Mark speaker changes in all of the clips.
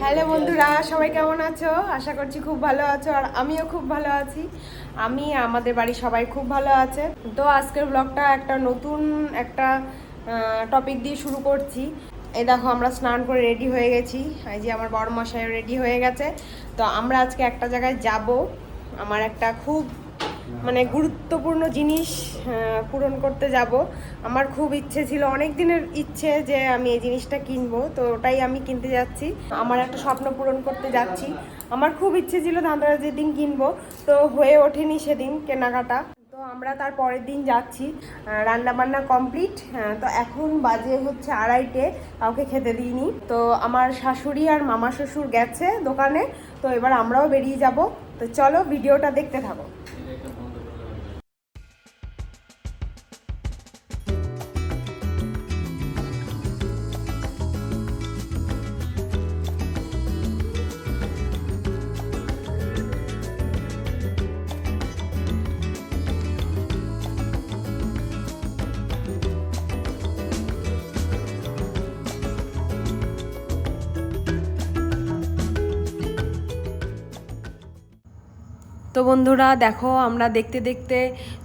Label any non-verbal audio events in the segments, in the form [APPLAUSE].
Speaker 1: Hello বন্ধুরা, সবাই কেমন আছো? আশা করছি খুব ভালো আছো, আর আমিও খুব ভালো আছি। আমি, আমাদের বাড়ি সবাই খুব ভালো আছে। তো আজকের ব্লগটা একটা নতুন একটা টপিক দিয়ে শুরু করছি। এই দেখো, আমরা স্নান করে রেডি হয়ে গেছি। এই যে আমার বড় মশাই রেডি হয়ে গেছে। তো আমরা আজকে একটা জায়গায় যাব। আমার একটা খুব মানে গুরুত্বপূর্ণ জিনিস পূরণ করতে যাব। আমার খুব ইচ্ছে ছিল অনেক দিনের ইচ্ছে যে আমি এই জিনিসটা কিনবো, তো ওটাই আমি কিনতে যাচ্ছি। আমার একটা স্বপ্ন পূরণ করতে যাচ্ছি। আমার খুব ইচ্ছে ছিল ধানতেরাসের দিন কিনবো, তো হয়ে ওঠেনি সেদিন কেনাকাটা। তো আমরা তার পরের দিন যাচ্ছি রান্না বান্না কমপ্লিট তো এখন বাজে হচ্ছে আড়াইটে, কাউকে খেতে দিইনি। তো আমার শাশুড়ি আর মামা শ্বশুর গেছে দোকানে, তো এবার আমরাও বেরিয়ে যাব। তো চলো ভিডিওটা দেখতে থাকো। তো বন্ধুরা দেখো, আমরা দেখতে দেখতে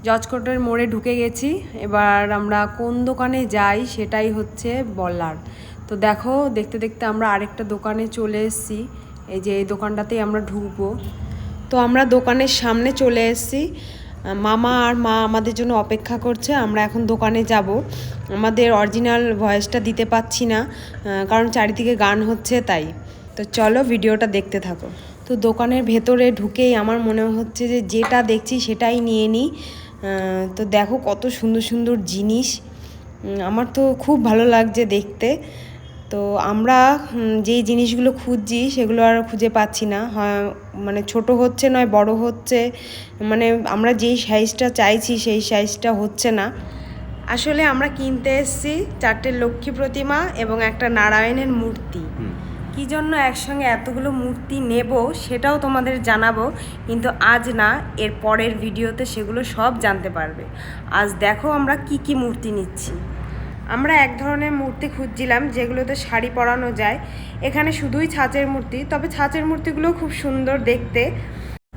Speaker 1: জজকোটের মোড়ে ঢুকে গেছি। এবার আমরা কোন দোকানে যাই সেটাই হচ্ছে বলার। তো দেখো, দেখতে দেখতে আমরা আরেকটা দোকানে চলে এসেছি। এই যে এই দোকানটাতেই আমরা ঢুকবো। তো আমরা দোকানের সামনে চলে এসেছি। মামা আর মা আমাদের জন্য অপেক্ষা করছে, আমরা এখন দোকানে যাব। আমাদের অরিজিনাল ভয়েসটা দিতে পাচ্ছি না কারণ চারিদিকে গান হচ্ছে তাই। তো চলো, ভিডিওটা দেখতে থাকো। তো দোকানের ভেতরে ঢুকেই আমার মনে হচ্ছে যে যেটা দেখছি সেটাই নিয়ে নিই তো দেখো কত সুন্দর সুন্দর জিনিস। আমার তো খুব ভালো লাগছে দেখতে। তো আমরা যেই জিনিসগুলো খুঁজছি সেগুলো আর খুঁজে পাচ্ছি না। মানে ছোট হচ্ছে নয়, বড় হচ্ছে। মানে আমরা যেই সাইজটা চাইছি সেই সাইজটা হচ্ছে না। আসলে আমরা কিনতে এসেছি চারটে লক্ষ্মী প্রতিমা এবং একটা নারায়ণের মূর্তি। কি জন্য একসঙ্গে এতগুলো মূর্তি নেব সেটাও তোমাদের জানাব, কিন্তু আজ না, এর পরের ভিডিওতে সেগুলো সব জানতে পারবে। আজ দেখো আমরা কি কি মূর্তি নিচ্ছি। আমরা এক ধরনের মূর্তি খুঁজছিলাম, যেগুলোতে শাড়ি পরানো যায়। এখানে শুধুই ছাঁচের মূর্তি, তবে ছাঁচের মূর্তিগুলো খুব সুন্দর দেখতে।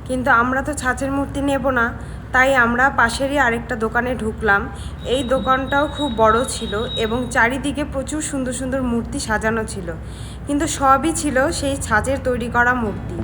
Speaker 1: কিন্তু আমরা তো ছাঁচের মূর্তি নেব না। তাই আমরা পাশেরই আরেকটা দোকানে ঢুকলাম। এই দোকানটাও খুব বড় ছিল এবং চারিদিকে প্রচুর সুন্দর সুন্দর মূর্তি সাজানো ছিল। কিন্তু সবই ছিল সেই ছাঁচের তৈরি করা মূর্তি।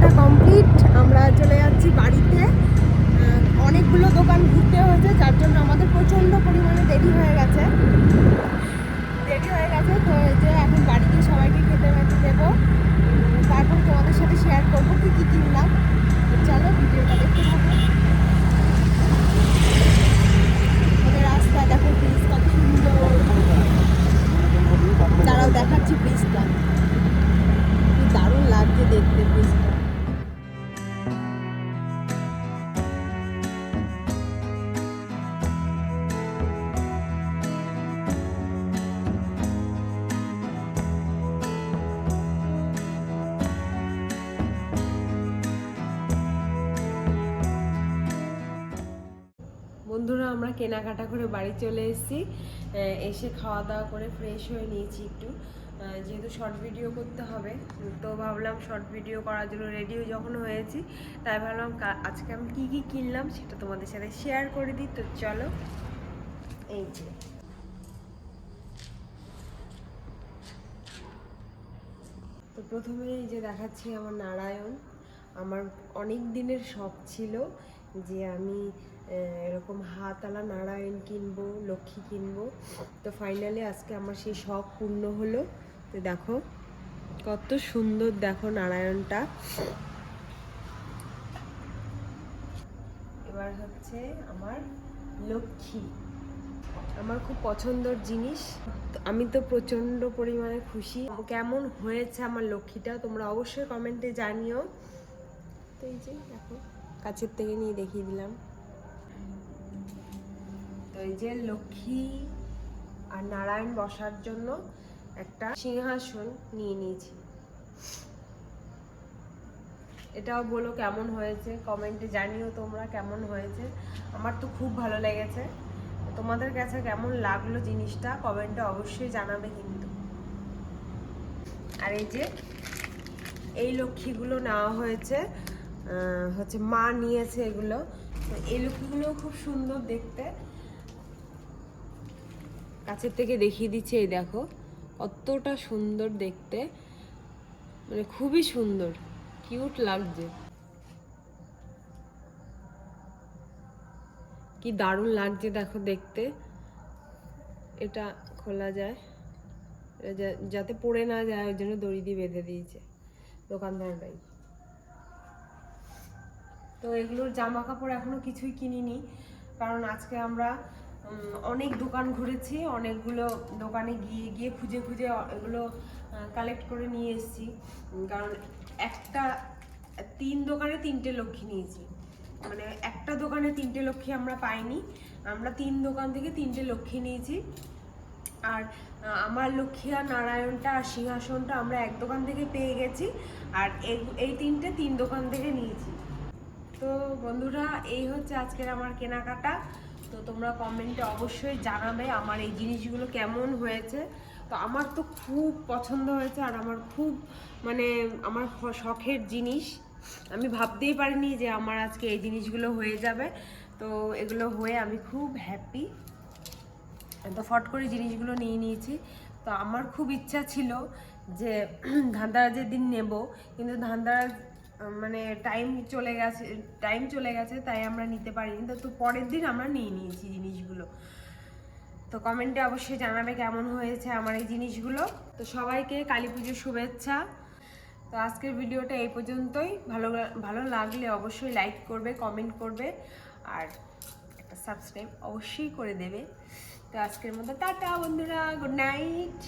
Speaker 1: কেনাকাটা কমপ্লিট আমরা চলে যাচ্ছি বাড়িতে। অনেকগুলো দোকান ঘুরতে হয়েছে, যার জন্য আমাদের প্রচণ্ড পরিমাণে দেরি হয়ে গেছে। দেরি হয়ে গেছে, তো যে এখন বাড়িতে সবাইকে খেতে মেতে দেবো। তারপর তোমাদের সাথে শেয়ার করব কি কী কিনলাম। চলো, ভিডিওটা দেখতে থাকো। রাস্তা ব্রিজ সুন্দর। দেখাচ্ছি ব্রিজটা। দারুণ লাগছে দেখতে ব্রিজটা। কেনাকাটা করে বাড়ি চলে এসেছি। এসে খাওয়া দাওয়া করে ফ্রেশ হয়ে নিয়েছি একটু। যেহেতু শর্ট ভিডিও করতে হবে, তো ভাবলাম শর্ট ভিডিও করার জন্য রেডিও যখন হয়েছি, তাই ভাবলাম আজকে আমি কী কী কিনলাম সেটা তোমাদের সাথে শেয়ার করে দিই। তো চলো, এই যে। তো প্রথমে এই যে দেখাচ্ছি আমার নারায়ণ। আমার অনেক দিনের শখ ছিল যে আমি এরকম হাতালা নারায়ণ কিনবো, লক্ষ্মী কিনবো। তো ফাইনালি আজকে আমার সেই শখ পূর্ণ হলো। তো দেখো, কত সুন্দর দেখো নারায়ণটা। এবার হচ্ছে আমার লক্ষ্মী। আমার খুব পছন্দর জিনিস। আমি তো প্রচণ্ড পরিমাণে খুশি। কেমন হয়েছে আমার লক্ষ্মীটা তোমরা অবশ্যই কমেন্টে জানিও। তো এই যে দেখো, কাছের থেকে নিয়ে দেখিয়ে দিলাম। এই যে লক্ষ্মী আর নারায়ণ বসার জন্য একটা সিংহাসন নিয়ে নিয়েছি। এটাও বলো কেমন হয়েছে? কমেন্টে জানিও তোমরা কেমন হয়েছে? আমার তো খুব ভালো লেগেছে। তোমাদের কাছে কেমন লাগল জিনিসটা কমেন্টে অবশ্যই জানাবে কিন্তু। আর এই যে এই লক্ষ্মীগুলো নেওয়া হয়েছে হচ্ছে মা নিয়েছে এগুলো। তো এই লক্ষ্মীগুলো খুব সুন্দর দেখতে। কাছের থেকে দেখিয়ে দিচ্ছি, এই দেখো। কতটা সুন্দর দেখতে। মানে খুবই সুন্দর। কিউট লাগছে। কি দারুণ লাগছে দেখো দেখতে। এটা খোলা যায়। যাতে পড়ে না যায়, ওই জন্য দড়ি দিয়ে বেঁধে দিয়েছে দোকানদাররাই। তো এগুলোর জামা কাপড় এখনও কিছুই কিনিনি, কারণ আজকে আমরা অনেক দোকান ঘুরেছি, অনেকগুলো দোকানে গিয়ে গিয়ে খুঁজে খুঁজে এগুলো কালেক্ট করে নিয়ে এসেছি। কারণ একটা, তিন দোকানে তিনটে লক্ষ্মী নিয়েছি। মানে একটা দোকানে তিনটে লক্ষ্মী আমরা পাইনি, আমরা তিন দোকান থেকে তিনটে লক্ষ্মী নিয়েছি। আর আমার লক্ষ্মী আর নারায়ণটা আর সিংহাসনটা আমরা এক দোকান থেকে পেয়ে গেছি, আর এই- তিনটে তিন দোকান থেকে নিয়েছি। তো বন্ধুরা, এই হচ্ছে আজকের আমার কেনাকাটা। তো তোমরা কমেন্টে অবশ্যই জানাবে আমার এই জিনিসগুলো কেমন হয়েছে। তো আমার তো খুব পছন্দ হয়েছে আর আমার খুব মানে আমার শখের জিনিস। আমি ভাবতেই পারিনি যে আমার আজকে এই জিনিসগুলো হয়ে যাবে। তো এগুলো হয়ে আমি খুব হ্যাপি তো ফট করে জিনিসগুলো নিয়ে নিয়েছি। তো আমার খুব ইচ্ছা ছিল যে [CLEARS THROAT] ধানদারাজের দিন নেব। কিন্তু ধানদারাজ মানে টাইম চলে গেছে টাইম চলে গেছে, তাই আমরা নিতে পারিনি। তো তো পরের দিন আমরা নিয়ে নিয়েছি জিনিসগুলো। তো কমেন্টে অবশ্যই জানাবে কেমন হয়েছে আমার এই জিনিসগুলো। তো সবাইকে কালী পুজোর শুভেচ্ছা। তো আজকের ভিডিওটা এই পর্যন্তই। ভালো ভালো লাগলে অবশ্যই লাইক করবে কমেন্ট করবে, আর একটা সাবস্ক্রাইব অবশ্যই করে দেবে। তো আজকের মতো টাটা বন্ধুরা গুড নাইট